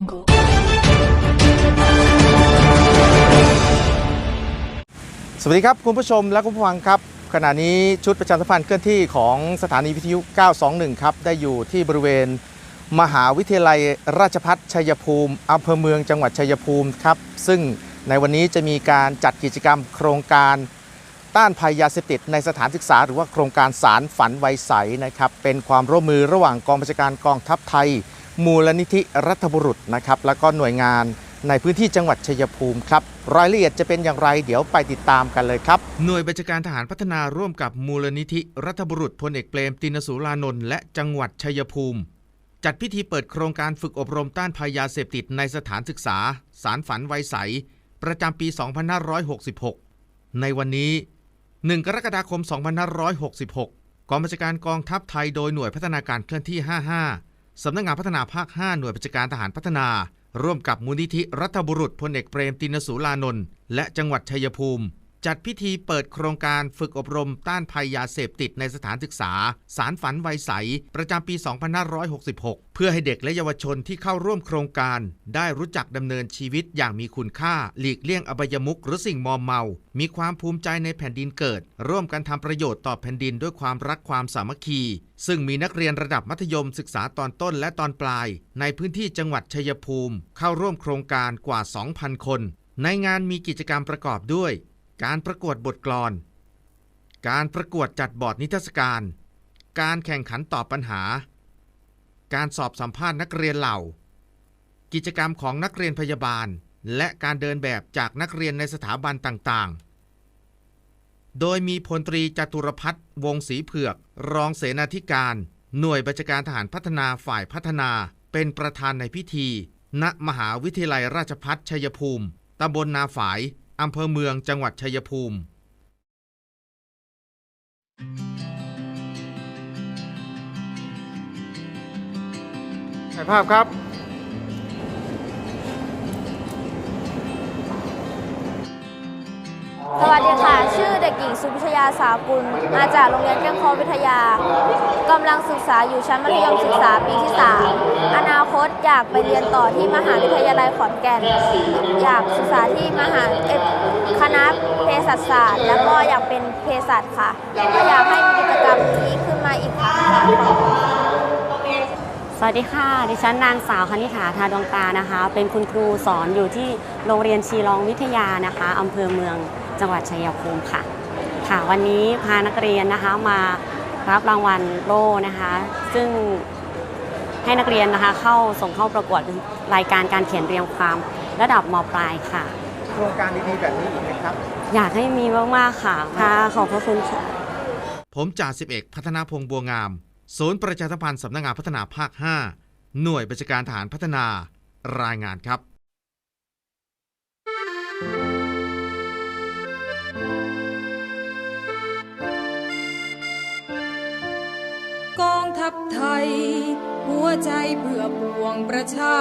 สวัสดีครับ คุณผู้ชมและคุณผู้ฟังครับ ขณะนี้ชุดประชาสัมพันธ์เคลื่อนที่ของสถานีวิทยุ 921 ครับ ได้อยู่ที่บริเวณ มหาวิทยาลัยราชพัฒชัยภูมิอำเภอเมืองจังหวัดชัยภูมิครับ ซึ่งในวันนี้จะมีการจัดกิจกรรมโครงการต้านภัยยาเสพติดในสถานศึกษา หรือว่าโครงการสารฝันไวใสนะครับเป็นความร่วมมือระหว่างกองบัญชาการกองทัพไทย มูลนิธิรัฐบุรุษนะครับแล้วก็หน่วยงานในพื้นที่จังหวัดชัยภูมิครับรายละเอียดจะเป็นอย่างไรเดี๋ยวไปติดตามกันเลยครับ หน่วยบัญชาการทหารพัฒนาร่วมกับมูลนิธิรัฐบุรุษพลเอกเปรมตินสุรานนท์และจังหวัดชัยภูมิ จัดพิธีเปิดโครงการฝึกอบรมต้านภัยยาเสพติดในสถานศึกษา สารฝันไวใส ประจำปี 2566 ในวันนี้ 1 กรกฎาคม 2566 กองบัญชาการกองทัพไทยโดยหน่วยพัฒนาการเคลื่อนที่ 55 สำนักงานพัฒนาภาค 5 หน่วยบัญชาการทหารพัฒนา ร่วมกับมูลนิธิรัฐบุรุษพลเอกเปรมตินสุรานนท์และจังหวัดชัยภูมิ จัดพิธีเปิดโครงการฝึกอบรมต้านภัยยาเสพติดในสถานศึกษา สารฝันไวยใส ประจำปี 2566 เพื่อให้เด็กและเยาวชนที่เข้าร่วมโครงการ ได้รู้จักดำเนินชีวิตอย่างมีคุณค่า หลีกเลี่ยงอบายมุขหรือสิ่งมอมเมา มีความภูมิใจในแผ่นดินเกิด ร่วมกันทำประโยชน์ต่อแผ่นดินด้วยความรักความสามัคคี ซึ่งมีนักเรียนระดับมัธยมศึกษาตอนต้นและตอนปลาย ในพื้นที่จังหวัดชัยภูมิ เข้าร่วมโครงการกว่า 2,000 คนในงานมีกิจกรรมประกอบด้วย การประกวดบทกลอน การประกวดจัดบอร์ดนิทรรศการ การแข่งขันตอบปัญหา การสอบสัมภาษณ์นักเรียนเหล่า กิจกรรมของนักเรียนพยาบาล และการเดินแบบจากนักเรียนในสถาบันต่างๆ โดยมีพลตรีจตุรพัฒน์วงศรีเผือก รองเสนาธิการ หน่วยบัญชาการทหารพัฒนาฝ่ายพัฒนา เป็นประธานในพิธี ณ มหาวิทยาลัยราชพัฒชัยภูมิตำบลนาฝาย อำเภอเมืองจังหวัดชัยภูมิ ถ่ายภาพครับ สวัสดีค่ะ ชื่อเด็กหญิงสุพิชยาสากุล มาจากโรงเรียนแก้งเคอวิทยากำลังศึกษาอยู่ชั้นมัธยมศึกษาปีที่ 3 อนาคตอยากไปเรียนต่อที่มหาวิทยาลัยขอนแก่น อยากศึกษาที่มหาเอกคณะเภ สัชศาสตร์ แล้วก็อยากเป็นเภสัชค่ะ ก็อยากให้มีกิจกรรมนี้ขึ้นมาอีกครั้งค่ะสวัสดีค่ะ ดิฉันนางสาวคณิษฐาทาดวงตานะคะ เป็นคุณครูสอนอยู่ที่โรงเรียนชีรองวิทยานะคะอำเภอเมืองจังหวัดชัยภูมิค่ะ ค่ะวันนี้พานักเรียนนะคะมารับรางวัลโล่นะคะ ซึ่งให้นักเรียนนะคะเข้าส่งเข้าประกวดรายการการเขียนเรียงความระดับมปลายค่ะ ครงการดีๆแบบนี้อีกไหมครับ อยากให้มีมากๆค่ะค่ะขอบพระคุณค่ะ ผมจ่าสิบเอกพัฒนาพงษ์บัวงาม ศูนย์ประชาสัมพันธ์สำนักงานพัฒนาภาค 5 หน่วยบัญชาการทหารพัฒนารายงานครับกองทัพไทย หัวใจเพื่อปวงประชา